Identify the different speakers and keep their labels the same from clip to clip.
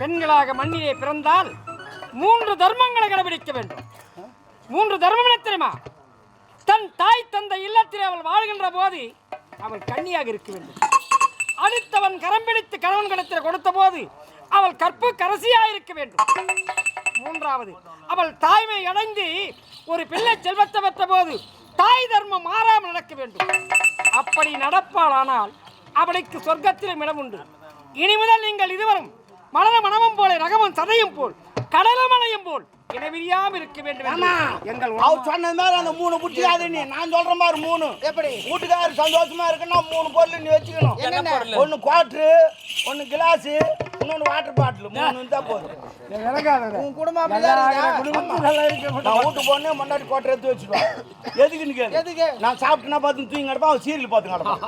Speaker 1: பெண்களாக மண்ணிலே பிறந்தால் மூன்று தர்மங்களை கடைபிடிக்க வேண்டும். மூன்று தர்மம் என்ன தெரியுமா? தன் தாய் தந்தை இல்லத்தில் அவள் வாழ்கின்ற போது அவள் கன்னியாக இருக்க வேண்டும். அடுத்தவன் கரம் பிடித்து கணவன் கடத்தில் கொடுத்த போது அவள் கற்பு கரசியாக இருக்க வேண்டும். மூன்றாவது அவள் தாய்மை அடைந்து ஒரு பிள்ளை செல்வத்தை பெற்ற போது தாய் தர்மம் மாறாமல் நடக்க வேண்டும். அப்படி நடப்பாளானால் அவளுக்கு சொர்க்கத்திலும் இடம் உண்டு. இனி முதல் நீங்கள் இதுவரும் மலர மனமும் போல ரகமும் சதையும் போல் கடலமலையும் போல் இடைவிரியாமல் இருக்க வேண்டும் எங்கள்
Speaker 2: அவர் சொன்னது மாதிரி அந்த மூணு புடிச்சாது நீ நான் சொல்ற மாதிரி மூணு. எப்படி? வீட்டுக்காரர் சந்தோஷமா இருக்குன்னா மூணு பொருள் நீ வச்சுக்கணும். ஒன்னு குவாட்ரு ஒன்னு கிளாஸ் இன்னொன்னு வாட்டர் பாட்டில். மூணு இருந்தா போதும். உன் குடும்பம் நான் வீட்டு போனே முன்னாடி குவாட்டர் எடுத்து வச்சுருவேன் எதுக்குன்னு கேளு. எதுக்கு? நான் சாப்பிட்டுனா பார்த்து தூங்கி கிடப்பேன் அவன் சீரியல் பார்த்து கிடப்பான்.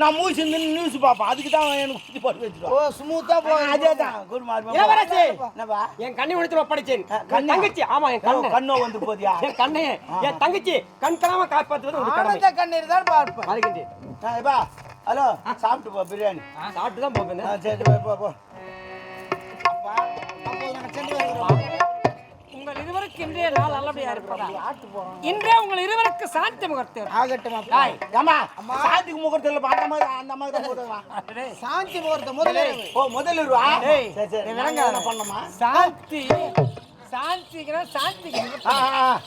Speaker 2: நான் மூவி செஞ்சு நியூஸ் பார்ப்பேன். அதுக்கு தான் எனக்கு குத்தி போட்டு வச்சுருவான். ஓ ஸ்மூத்தா போ அதே தான் குட்
Speaker 1: இளவரசி!
Speaker 2: என்னப்பா?
Speaker 1: என் கண்ணி முடிச்சு ஒப்படைச்சேன்.
Speaker 2: கண்ணா?
Speaker 1: தங்கச்சி ஆமா என் கண்ணு.
Speaker 2: கண்ணோ வந்து போதியா
Speaker 1: என் கண்ணே என் தங்கச்சி கண் கலாம காப்பாற்றுவது ஒரு கடமை.
Speaker 2: கண்ணீர் தான் பார்ப்பேன்.
Speaker 1: வருகின்றேன்
Speaker 2: ஏப்பா ஹலோ சாப்பிட்டு போ பிரியாணி.
Speaker 1: சாப்பிட்டு தான் போவேன்.
Speaker 2: சரி போ, போ போ.
Speaker 1: உங்கள் இருவருக்கு இன்றைய நாள் நல்லபடியா இருப்பதா? இன்றே உங்கள் இருவருக்கு சாந்தி முகூர்த்தம்
Speaker 2: ஆகட்டும். ஏமா சாந்திக்கு முகூர்த்தம் அந்த மாதிரி அந்த மாதிரி தான் சாந்தி முகூர்த்தம் முதல்ல ஓ முதல்ல ரூபா. என்ன பண்ணோமா
Speaker 1: சாந்தி சாந்திக்கிற சாந்திக்கு
Speaker 2: ஆ,
Speaker 1: முகூர்த்தம்.
Speaker 2: ஆ, ஆ.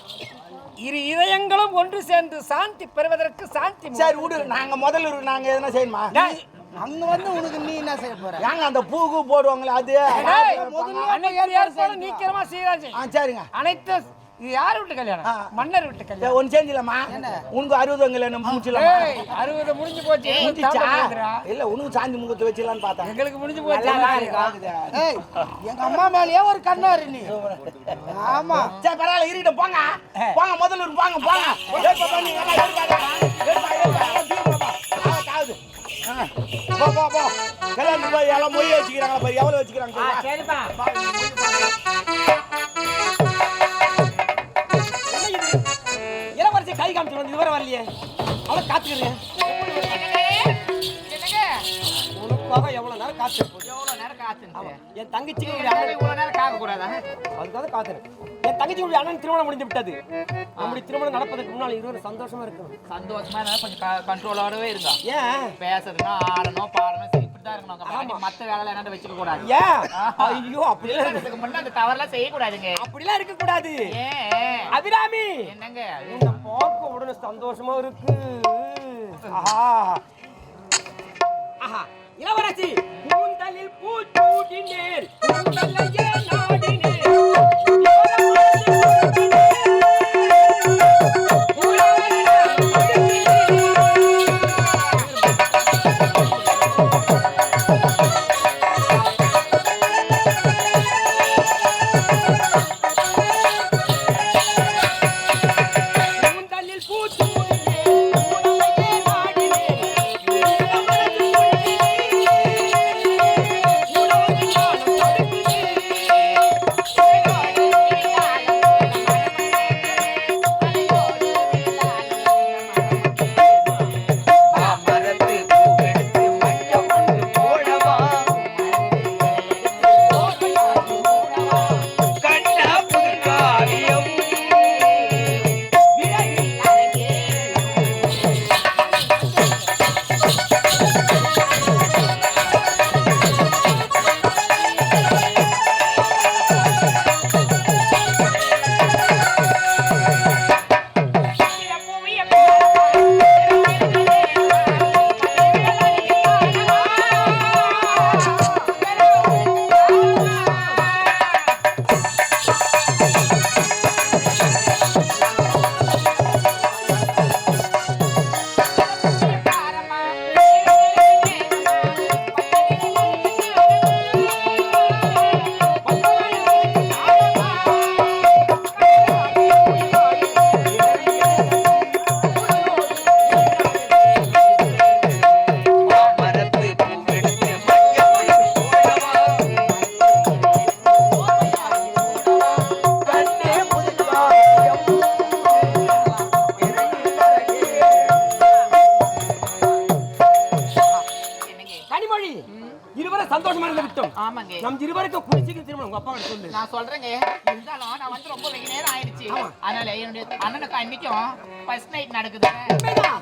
Speaker 1: இரு இதயங்களும் ஒன்று சேர்ந்து சாந்தி பெறுவதற்கு சாந்தி
Speaker 2: சரி விடு. நாங்க முதல்ல நாங்க எதனா செய்யணுமா? அங்க வந்து உனக்கு நீ என்ன செய்ய போற? ஏங்க அந்த பூக்கு போடுவாங்களே அது?
Speaker 1: ஏற்பாடு நீக்கிரமா செய்யறாச்சு.
Speaker 2: ஆ சரிங்க.
Speaker 1: அனைத்து இது யார் வீட்டு கல்யாணம். மன்னர் வீட்டு கல்யாணம்.
Speaker 2: ஒண்ணு செஞ்சிடலாமா உனக்கு அறுபது நம்ம முடிச்சிடலாமா?
Speaker 1: அறுபது முடிஞ்சு போச்சு.
Speaker 2: இல்ல உனக்கு சாந்தி முகூர்த்தம் வச்சிடலான்னு பார்த்தேன்.
Speaker 1: எங்களுக்கு முடிஞ்சு போச்சு.
Speaker 2: ஏய், எங்க அம்மா மேலயே ஒரு கண்ணாரு நீ. ஆமா. சரி பரவாயில்ல இருக்கட்டும் போங்க. போங்க முதல்ல போங்க போங்க. போ போ போ கல்யாணம் போய் எல்லாம் மொய் வச்சுக்கிறாங்க பாரு. எவ்வளவு வச்சுக்கிறாங்க.
Speaker 1: சரிப்பா. இளவரசி கை காமிச்சு வந்து இதுவரை வரலையே. அவளை காத்துக்கிறேன் உனக்காக எவ்வளவு நேரம் காத்து ஆமா. என் அண்ணன் அதுக்காக காத்துறேன் என் தங்கச்சிக்கு ஒரு அண்ணன் திருமணம் முடிந்து விட்டது. நம்முடைய திருமணம் நடப்பதற்கு முன்னால் இருவரும் சந்தோஷமா இருக்கணும்.
Speaker 3: சந்தோஷமா இருந்தா கொஞ்சம் கண்ட்ரோலோடவே இருந்தா.
Speaker 1: ஏன்?
Speaker 3: பேசுறதுனா ஆடணும் பாடணும் மத்த வேலை என்ன வச்சுக்க கூடாது.
Speaker 1: ஐயோ அப்படிலாம்
Speaker 3: அந்த தவறுலாம் செய்யக்கூடாதுங்க.
Speaker 1: அப்படிலாம் இருக்க கூடாது அபிராமி!
Speaker 3: என்னங்க?
Speaker 1: இந்த பார்க்க உடனே சந்தோஷமா இருக்கு. ஆஹா. ஆஹா. இளவரசி!
Speaker 4: சந்தோஷமா இருந்து விட்டோம்.
Speaker 3: ஆமாங்க.
Speaker 4: நம் இருவருக்கும் குடிச்சிக்கு திருமணம். உங்க அப்பா கிட்ட சொல்லு.
Speaker 3: நான் சொல்றேங்க. இருந்தாலும் நான் வந்து ரொம்ப வெகு நேரம் ஆயிடுச்சு. அதனால என்னுடைய அண்ணனுக்கு அன்னைக்கும் ஃபர்ஸ்ட் நைட் நடக்குது.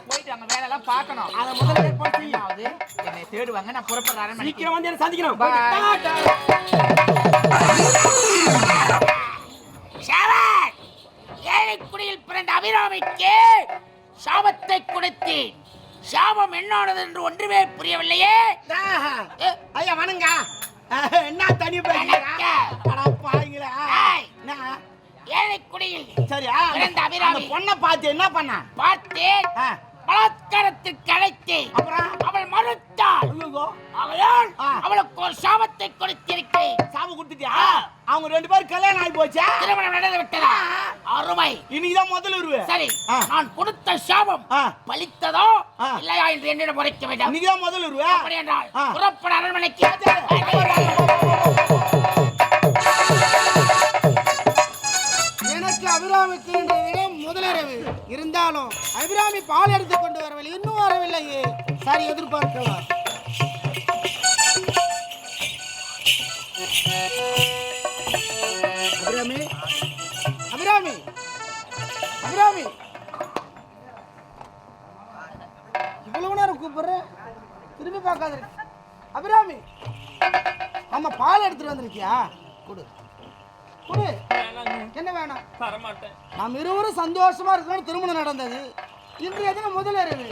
Speaker 3: போயிட்டு அங்க வேலை எல்லாம் பார்க்கணும்.
Speaker 4: அதை முதல்ல ஏற்பாடு செய்யும்
Speaker 3: அதாவது என்னை தேடுவாங்க. நான் புறப்படுற அரண்மனைக்கு.
Speaker 4: சீக்கிரம் வந்து என்ன.
Speaker 5: ஷாவன் ஏழைக்குடியில் பிறந்த அபிராமிக்கு சாபத்தை கொடுத்தேன். சாபம் என்னானது என்று ஒன்றுமே புரியவில்லையே.
Speaker 2: ஐயா வணங்க. என்ன தனி
Speaker 5: பிறந்த அபிராமி.
Speaker 2: அந்த பொண்ணை பார்த்து என்ன பண்ண?
Speaker 5: பார்த்தேன். பலாத்காரத்திற்கு
Speaker 2: அப்புறம்?
Speaker 5: அவள் மறுத்தாள். ஆகையால். அவளுக்கு ஒரு சாபத்தை கொடுத்திருக்கிறேன்.
Speaker 2: சாப கொடுத்துட்டியா? அவங்க ரெண்டு பேரும் கல்யாணம் ஆகி போச்சா?
Speaker 5: திருமணம் நடந்து விட்டதா? அருமை.
Speaker 2: இன்னைக்குதான் முதல்ல வருவேன்
Speaker 5: சரி. நான் கொடுத்த சாபம்
Speaker 2: ஆ.
Speaker 5: பலித்ததோ. இல்லையா என்று என்னிடம் உரைக்க வேண்டும்.
Speaker 2: இன்னைக்குதான் முதல்ல வருவேன்
Speaker 5: அப்படி என்றால். புறப்பட அரண்மனைக்கு.
Speaker 6: எனக்கு அபிராமிக்கு இன்றைய தினம் முதலிரவு. இருந்தாலும் அபிராமி பால் எடுத்து கொண்டு வரவில்லை. இன்னும் வரவில்லையே. சரி எதிர்பார்க்கலாம். அபிராமி? அபிராமி? அபிராமி? இவ்வளவு நேரம் கூப்பிடுறேன். திரும்பி பார்க்காத அபிராமி ஆமா பால் எடுத்துட்டு வந்திருக்கியா? கொடு. கொடு. என்ன வேணாம்? நாம் இருவரும் சந்தோஷமா இருக்கணும் திருமணம் நடந்தது. இன்றைய தினம் முதல் அறிவு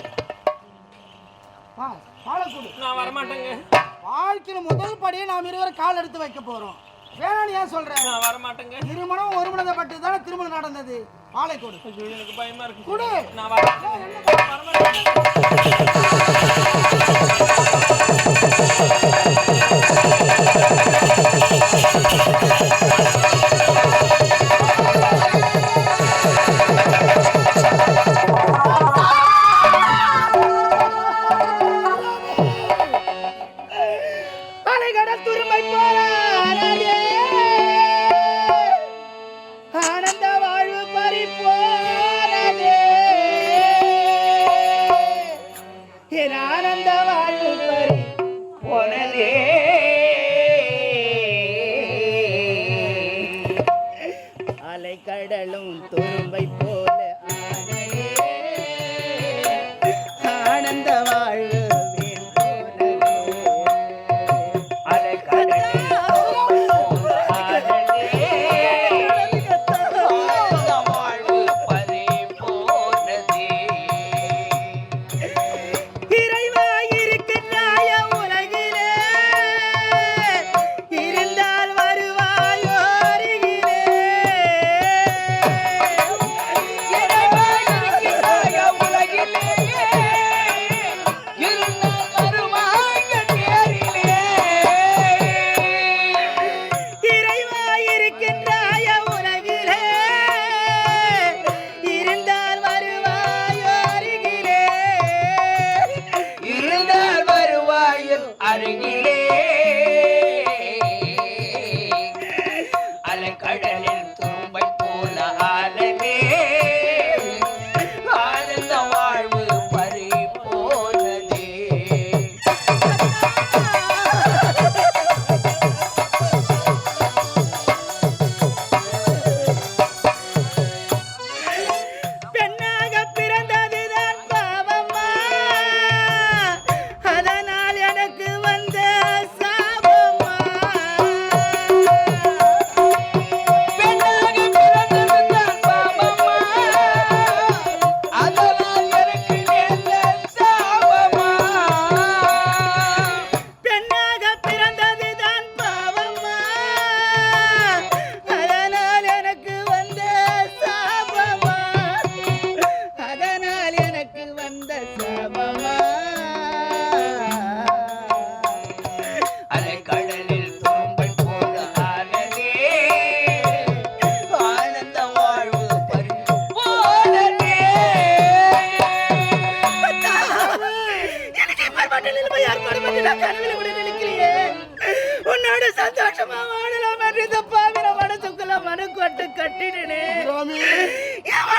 Speaker 6: வா பாலை கொடு.
Speaker 4: நான் வரமாட்டேங்க.
Speaker 6: வாழ்க்கையில முதல் படியே நாம் இருவரும் கால் எடுத்து வைக்க போறோம். வேணாம்னு ஏன் சொல்றேன்
Speaker 4: நான் வரமாட்டேங்க.
Speaker 6: திருமணம் ஒருமனதப்பட்டு தானே திருமணம் நடந்தது. பாலை கொடு.
Speaker 4: எனக்கு பயமா இருக்கு.
Speaker 6: கொடு.
Speaker 4: நான் வரமாட்டேங்க.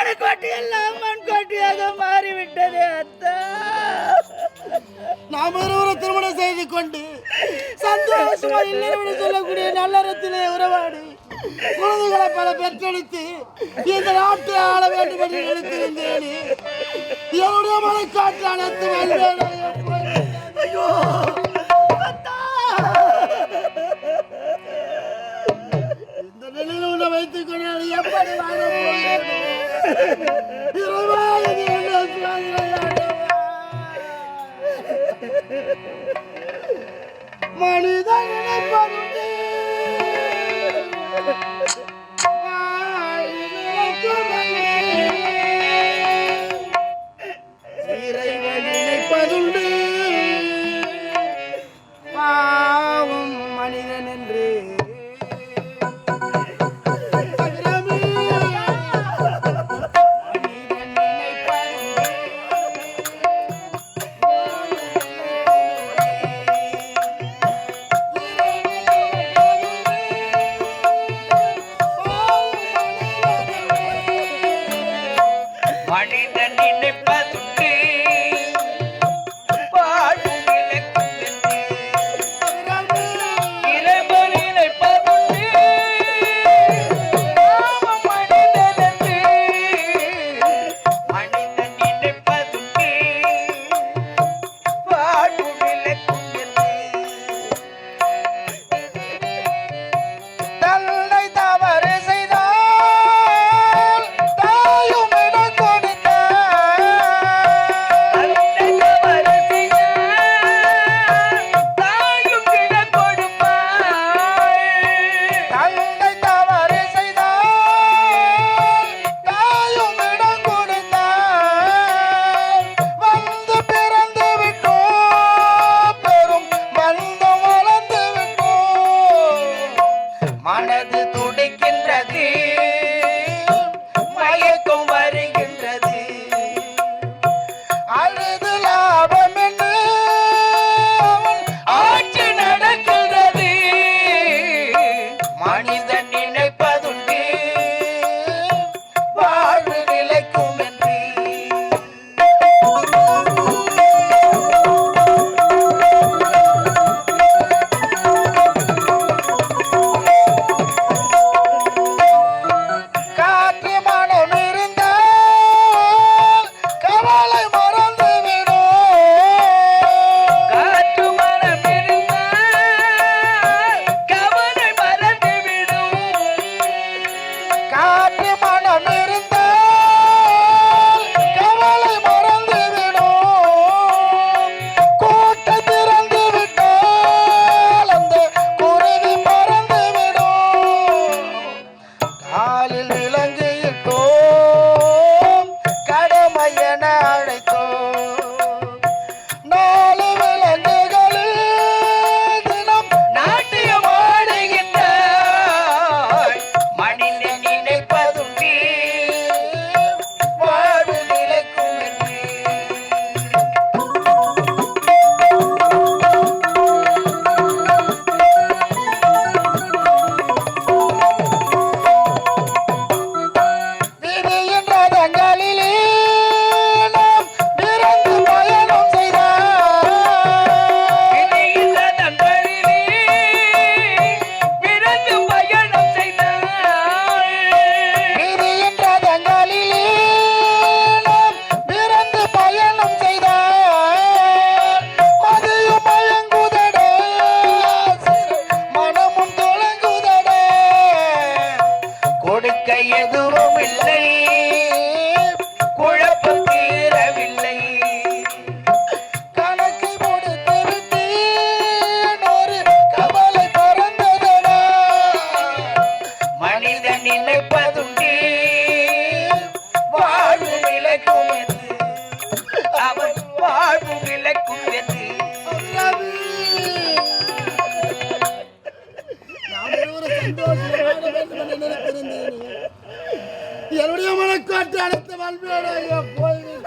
Speaker 6: மாடுக்கோட்டை எல்லாம் மண்கோட்டையாக மாறிவிட்டது அத்தா. நாம் இருவரும் திருமணம் செய்து கொண்டு சந்தோஷமாக இல்லை சொல்லக்கூடிய நல்லறத்திலே உறவாடி குழந்தைகளை பல பெற்றெடுத்து இந்த நாட்டு ஆள வேண்டும் என்று நினைத்திருந்தேன். என்னுடைய மலைக்காற்று அனைத்து ஐயோ இந்த நிலையில் உன்னை வைத்துக் கொண்டு எப்படி வாழ மனிதன்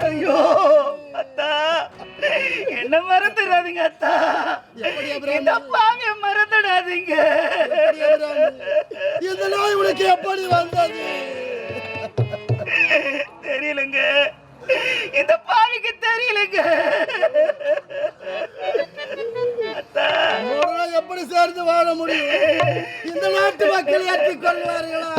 Speaker 6: ஐயோ
Speaker 5: அத்தா. என்ன மறந்துடாதீங்க அத்தா. இந்த அப்பாங்க மறந்துடாதீங்க.
Speaker 6: இதெல்லாம் உனக்கு எப்படி வந்தது?
Speaker 5: தெரியலங்க. இந்த பாவிக்கு தெரியலங்க. எப்படி
Speaker 6: சேர்ந்து வாழ முடியும்? இந்த நாட்டு மக்கள் ஏற்றுக்கொள்வார்களா?